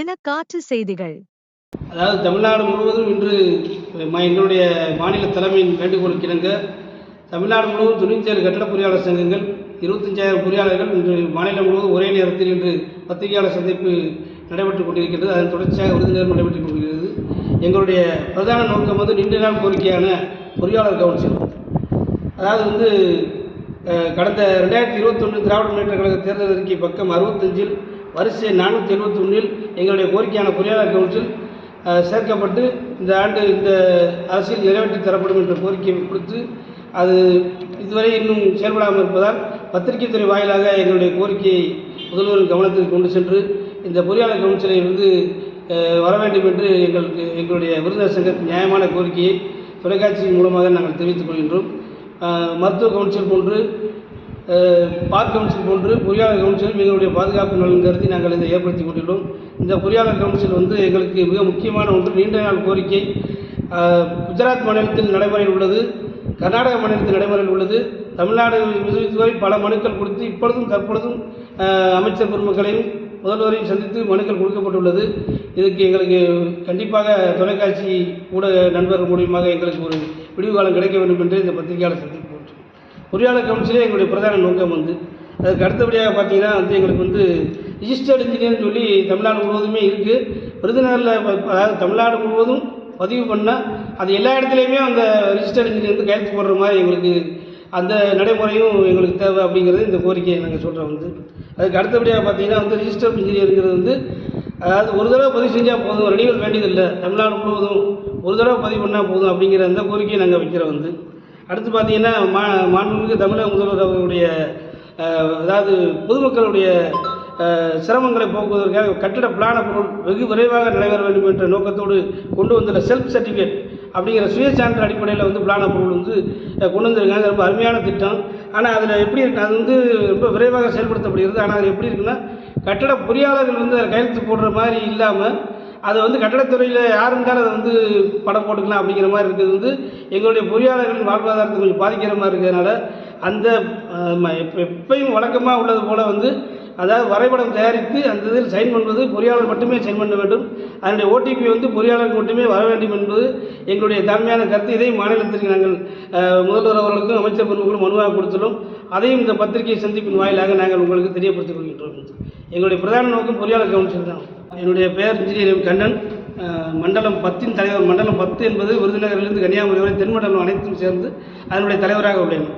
தினக்காற்று செய்திகள். அதாவது தமிழ்நாடு முழுவதும் இன்று ம- எங்களுடைய மாநில தலைமையின் வேண்டுகோள் கிடங்க தமிழ்நாடு முழுவதும் தொண்ணூற்றி கட்டட பொறியாளர் சங்கங்கள் இருபத்தஞ்சாயிரம் பொறியாளர்கள் இன்று மாநிலம் முழுவதும் ஒரே நேரத்தில் இன்று பத்திரிகையாளர் சந்திப்பு நடைபெற்றுக் கொண்டிருக்கிறது அதன் தொடர்ச்சியாக விருதுநேரம் நடைபெற்றுக் கொண்டிருக்கிறது. எங்களுடைய பிரதான நோக்கம் வந்து நீண்ட நாள் கோரிக்கையான பொறியாளர் கவுன்சில். அதாவது வந்து கடந்த ரெண்டாயிரத்தி இருபத்தொன்று திராவிட முன்னேற்ற கழக தேர்தல் அறிக்கை பக்கம் அறுபத்தஞ்சில் வரிசை நானூற்றி எழுபத்தி ஒன்றில் எங்களுடைய கோரிக்கையான பொறியாளர் கவுன்சில் சேர்க்கப்பட்டு இந்த ஆண்டு இந்த அரசியல் நிறைவேற்றி தரப்படும் என்ற கோரிக்கையை கொடுத்து அது இதுவரை இன்னும் செயல்படாமல் இருப்பதால் பத்திரிகை துறை வாயிலாக எங்களுடைய கோரிக்கையை முதல்வரின் கவனத்திற்கு கொண்டு சென்று இந்த பொறியாளர் கவுன்சிலை வந்து வர வேண்டும் என்று எங்களுக்கு எங்களுடைய விருந்தினர் சங்கத்தின் நியாயமான கோரிக்கையை தொலைக்காட்சியின் மூலமாக நாங்கள் தெரிவித்துக் கொள்கின்றோம். மருத்துவ கவுன்சில் போன்று பார்க் கவுன்சில் போன்று பொறியாளர் கவுன்சிலும் எங்களுடைய பாதுகாப்பு நலன் கருதி நாங்கள் இதை ஏற்படுத்தி கொண்டுள்ளோம். இந்த பொறியாளர் கவுன்சில் வந்து எங்களுக்கு மிக முக்கியமான ஒன்று நீண்ட நாள் கோரிக்கை. குஜராத் மாநிலத்தில் நடைமுறையில் உள்ளது கர்நாடக மாநிலத்தில் நடைமுறையில் உள்ளது. தமிழ்நாடு இதுவரை பல மனுக்கள் கொடுத்து இப்பொழுதும் தற்பொழுதும் அமைச்சர் பெருமக்களையும் முதல்வரையும் சந்தித்து மனுக்கள் கொடுக்கப்பட்டுள்ளது. இதுக்கு எங்களுக்கு கண்டிப்பாக தொலைக்காட்சி ஊடக நண்பர்கள் மூலியமாக எங்களுக்கு ஒரு விடிவு காலம் கிடைக்க வேண்டும் என்று இந்த பத்திரிகையாளர் சந்திப்பு. பொறியாளர் கவுன்சிலே எங்களுடைய பிரதான நோக்கம் வந்து. அதுக்கு அடுத்தபடியாக பார்த்தீங்கன்னா வந்து எங்களுக்கு வந்து ரிஜிஸ்டர்டு இன்ஜினியர்னு சொல்லி தமிழ்நாடு முழுவதுமே இருக்குது விருதுநகரில் அதாவது தமிழ்நாடு முழுவதும் பதிவு பண்ணால் அது எல்லா இடத்துலையுமே அந்த ரிஜிஸ்டர்டு இன்ஜினியர் வந்து கையெழுத்து போடுற மாதிரி எங்களுக்கு அந்த நடைமுறையும் எங்களுக்கு தேவை அப்படிங்கிறது இந்த கோரிக்கையை நாங்கள் சொல்கிறோம் வந்து. அதுக்கு அடுத்தபடியாக பார்த்தீங்கன்னா வந்து ரிஜிஸ்டர் இன்ஜினியருங்கிறது வந்து அதாவது ஒரு தடவை பதிவு செஞ்சால் போதும் ரெனியூவல் வேண்டியதில்லை. தமிழ்நாடு முழுவதும் ஒரு தடவை பதிவு பண்ணால் போதும் அப்படிங்கிற அந்த கோரிக்கையை நாங்கள் வைக்கிறோம் வந்து. அடுத்து பார்த்தீங்கன்னா மா மாண்புமிகு தமிழக முதல்வர் அவர்களுடைய அதாவது பொதுமக்களுடைய சிரமங்களை போக்குவதற்காக கட்டிட பிளான பொருள் வெகு விரைவாக நடைபெற வேண்டும் என்ற நோக்கத்தோடு கொண்டு வந்துள்ள செல்ஃப் சர்டிஃபிகேட் அப்படிங்கிற சுய சான்று அடிப்படையில் வந்து பிளான பொருள் வந்து கொண்டு வந்திருக்காங்க. அது ரொம்ப அருமையான திட்டம். ஆனால் அதில் எப்படி இருக்கு? அது வந்து ரொம்ப விரைவாக செயல்படுத்தப்படுகிறது. ஆனால் அது எப்படி இருக்குன்னா கட்டட பொறியாளர்கள் வந்து அதில் கையெழுத்து போடுற மாதிரி இல்லாமல் அதை வந்து கட்டடத்துறையில் யார் இருந்தாலும் அதை வந்து படம் போட்டுக்கலாம் அப்படிங்கிற மாதிரி இருக்கிறது வந்து எங்களுடைய பொறியாளர்களின் வாழ்வாதாரத்தை கொஞ்சம் பாதிக்கிற மாதிரி இருக்கிறதுனால அந்த ம- எப்பயும் வழக்கமாக உள்ளது போல் வந்து அதாவது வரைபடம் தயாரித்து அந்த இதில் சைன் பண்ணுவது பொறியாளர் மட்டுமே சைன் பண்ண வேண்டும். அதனுடைய ஓடிபி வந்து பொறியாளருக்கு மட்டுமே வர வேண்டும் என்பது எங்களுடைய தாழ்மையான கருத்து. இதை மாநிலத்திற்கு நாங்கள் முதல்வர் அவர்களுக்கும் அமைச்சர் பொறுப்புகளும் மனுவாக கொடுத்துள்ளோம். அதையும் இந்த பத்திரிகை சந்திப்பின் வாயிலாக நாங்கள் உங்களுக்கு தெரியப்படுத்திக் கொள்கின்றோம். எங்களுடைய பிரதான நோக்கம் பொறியாளர் கவுன்சில் தான். என்னுடைய பெயர் இன்ஜினியர் கண்ணன். மண்டலம் பத்தின் தலைவர் மண்டலம் பத்து என்பது விருதுநகரிலிருந்து கன்னியாகுமரி வரை தென்மண்டலம் அனைத்தும் சேர்ந்து அதனுடைய தலைவராக உள்ளேன்.